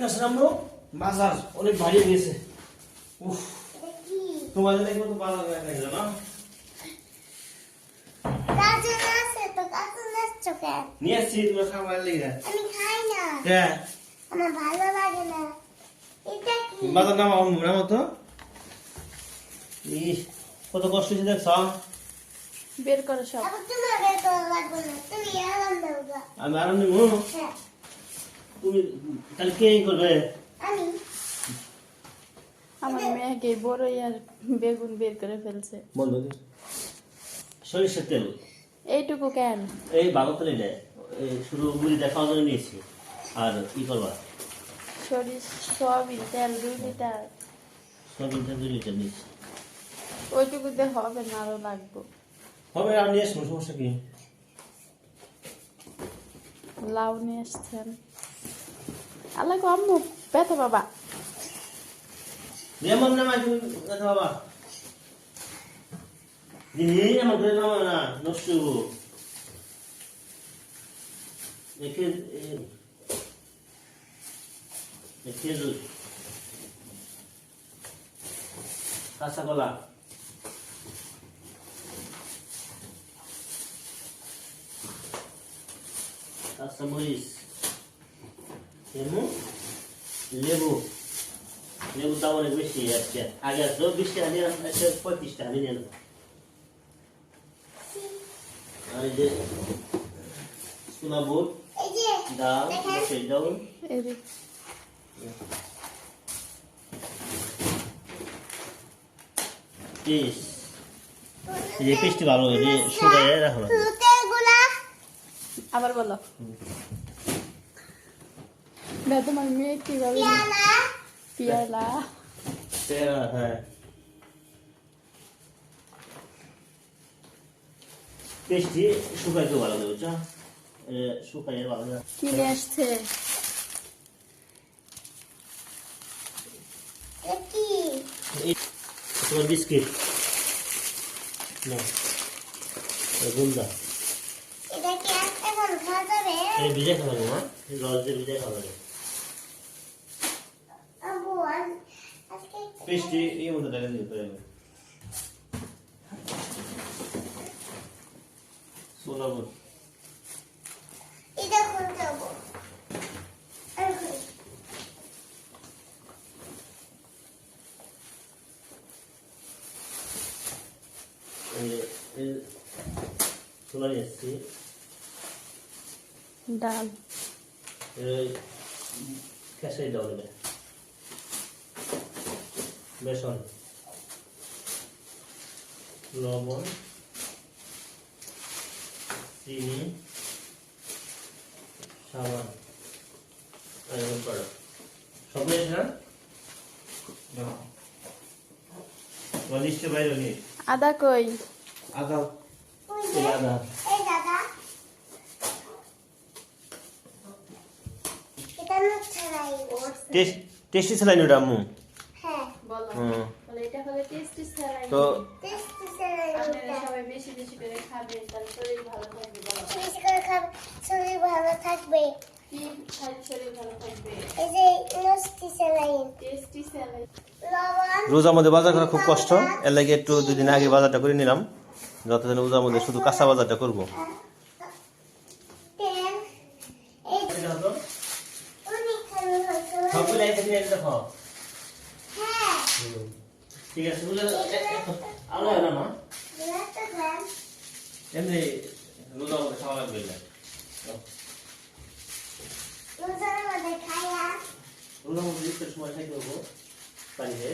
নাসরামো বাজার অনেক হয়ে গেছে। উফ তোমার জন্য একটু বাজার করে গেল না? আছে তো নিয়ে আসছি তোমার খাবার লেগে আমি খাই না। হ্যাঁ। আমার ভালো লাগে না। এটা কি? বাজার নাম আমার মনে মতো ইস কত কষ্ট হয়েছে দেখছ? বের করো সব। এখন বের করা লাগবে না। তুমি আরাম দাও আমি আরাম নিবো? হ্যাঁ। তুমি তাহলে কে করবে? আমি। আমার মেয়েকে বড়ই আর বেগুন বের করে ফেলছে। বন্ধ সরিষার তেল। এইটুকু কেন? এই ভালো তেল এটা এই শুধু জন্য নিয়েছি। আর কি করবা? সরিষ সয়াবিন তেল দুই লিটার। সয়াবিন তেল দুই লিটার নিয়েছি। ওইটুকুতে হবে না আরও লাগবে। হবে আর নিয়ে সমস্যা কি? লাউ নিয়ে এসছেন। আল্লাহ গো আম্মু ব্যথা বাবা। নিয়মন না মাই কথা বাবা দিদি আমার ঘরে নামা না, নষ্ট হব। দেখে দেখে কাঁচা কলা। কাঁচা মরিচ। লেবু? লেবু। লেবুর দাম অনেক বেশি আজকে আগে আসলো বিশ টাকা নিয়ে আজকে পঁয়ত্রিশ টাকা নিয়ে নেব। আর এই যে সোনা বুট ডাল। সেই পিস। এই যে পিসটি ভালো এই আবার বলো। না তোমার মেয়ে কীভাবে পেয়ালা পিয়ালা হ্যাঁ পেস্টি শুকাইতে ভালো লাগে বুঝছ শুকাইয়ে ভালো লাগে কিনে আসছে এটা কি এই তোমার বিস্কিট না এই গুন্দা এটা কি আজ- খাওয়া যাবে ভিজে খাওয়া যাবে না রস দিয়ে ভিজে খাওয়া যাবে আজকে পেস্টি এই মতো টাকা দিয়ে করে সোনা বুট এটা খুলতে যাব আমি খুলি। এই যে- এই সোনা নিয়ে এসছি ডাল এই খেসারি ডাল নেবে বেসন লবণ চিনি সাবান আর এরকম সব নিয়েছ না লিস্টে বাইরে নিয়ে আদা কই? আদা। আদা। টেস্ট টেস্টি স্যালাইন ওটা আম্মু। বলো এটা হলে টেস্টি তো টেস্টি ছাড়াই আপনারা সবাই বেশি বেশি করে খাবেন তাহলে শরীর ভালো থাকবে বেশি করে খাবে শরীর ভালো থাকবে। কি খালি শরীর ভালো থাকবে? এই যে মিষ্টি স্যালাইন টেস্টি স্যালাইন লবণ। রোজ বাজার করা খুব কষ্ট। এর লাগে একটু দুদিন আগে বাজারটা করে নিলাম। যতদিন রোজার মধ্যে শুধু কাঁচা বাজারটা করব। হ্যাঁ ঠিক আছে বুঝলে আলো হয় না মা? এমনি রোজা মধ্যে খাওয়া লাগবে না। রোজার মধ্যে খাইয়া রোজার মধ্যে সময় খাইতে হব পানিতে।